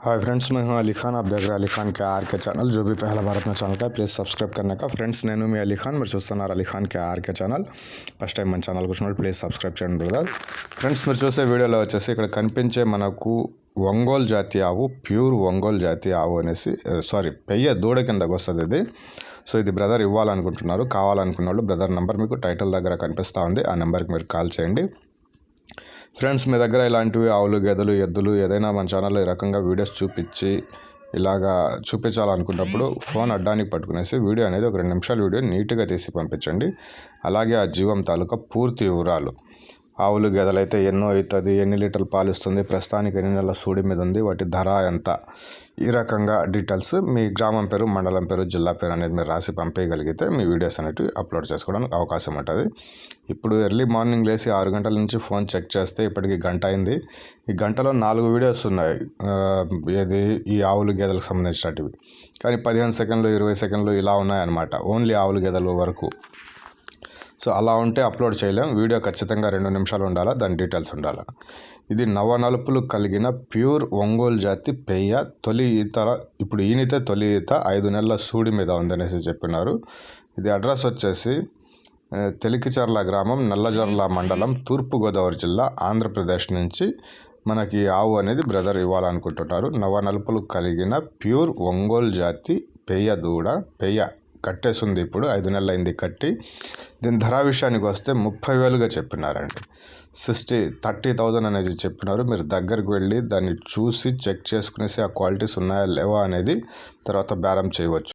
Hi friends मैं हूं अली खान आप देख रहे हैं अली खान के आर के चैनल जो भी पहला भारत में ఛానల్ का ప్లీజ్ సబ్స్క్రైబ్ करने का ఫ్రెండ్స్ నేను మీ అలీ ఖాన్ మీరు చూస్తున్నారు Ali Khan K RK channel first time మన ఛానల్ వచ్చినప్పుడు ప్లీజ్ సబ్స్క్రైబ్ చేయండి బ్రదర్ ఫ్రెండ్స్ మీరు చూసే వీడియోలో వచ్చేసి ఇక్కడ కనిపించే మనకు ఒంగోలు జాతి ఆవు ప్యూర్ ఒంగోలు జాతి ఆవు అనేసి సారీ పెయ్య దూడ కిందకు వస్తుంది ఇది సో ఇది బ్రదర్ ఇవ్వాలనుకుంటున్నారు కావాలనుకున్న వాళ్ళు బ్రదర్ నెంబర్ మీకు టైటిల్ దగ్గర కనిపిస్తూ ఉంది ఆ నెంబర్కి మీరు కాల్ చేయండి ఫ్రెండ్స్ మీ దగ్గర ఇలాంటివి ఆవులు గెదలు ఎద్దులు ఏదైనా మన ఛానల్లో ఈ రకంగా వీడియోస్ చూపించి ఇలాగా చూపించాలనుకున్నప్పుడు ఫోన్ అడ్డానికి పట్టుకునేసి వీడియో అనేది ఒక రెండు నిమిషాల వీడియో నీట్గా తీసి పంపించండి. అలాగే ఆ జీవం తాలూకా పూర్తి వివరాలు. ఆవులు గేదెలైతే ఎన్నో అవుతుంది ఎన్ని లీటర్లు పాలు ఇస్తుంది ప్రస్తుతానికి ఎన్ని నెలల సూడి మీద ఉంది వాటి ధర ఎంత? ఈ రకంగా డీటెయిల్స్ మీ గ్రామం పేరు మండలం పేరు జిల్లా పేరు అనేది మీరు రాసి పంపేయగలిగితే మీ వీడియోస్ అనేవి అప్లోడ్ చేసుకోవడానికి అవకాశం ఉంటుంది. ఇప్పుడు ఎర్లీ మార్నింగ్ లేచి ఆరు గంటల నుంచి ఫోన్ చెక్ చేస్తే ఇప్పటికి గంట అయింది. ఈ గంటలో నాలుగు వీడియోస్ ఉన్నాయి. ఏది? ఈ ఆవులు గేదెలకు సంబంధించినటివి. కానీ పదిహేను సెకండ్లు ఇరవై సెకండ్లు ఇలా ఉన్నాయన్నమాట. ఓన్లీ ఆవులు గేదెల వరకు. సో అలా ఉంటే అప్లోడ్ చేయలేం. వీడియో ఖచ్చితంగా రెండు నిమిషాలు ఉండాలా దాని డీటెయిల్స్ ఉండాలి. ఇది నవనలుపులు కలిగిన ప్యూర్ ఒంగోలు జాతి పెయ్య తొలి ఈత ఇప్పుడు ఈనితే తొలి ఈత ఐదు నెలల సూడి మీద ఉందనేసి చెప్పినారు. ఇది అడ్రస్ వచ్చేసి తెలికిచర్ల గ్రామం నల్లజర్ల మండలం తూర్పుగోదావరి జిల్లా ఆంధ్రప్రదేశ్ నుంచి మనకి ఆవు అనేది బ్రదర్ ఇవ్వాలనుకుంటున్నారు. నవనలుపులు కలిగిన ప్యూర్ ఒంగోలు జాతి పెయ్య దూడ పెయ్య కట్టేసింది ఇప్పుడు ఐదు నెలలు అయింది కట్టి. దీని ధర విషయానికి వస్తే ముప్పై వేలుగా చెప్పినారండి సిక్స్టీ థర్టీ థౌజండ్ అనేది చెప్పినారు. మీరు దగ్గరికి వెళ్ళి దాన్ని చూసి చెక్ చేసుకునేసి ఆ క్వాలిటీస్ ఉన్నాయా లేవా అనేది తర్వాత బేరం చేయవచ్చు.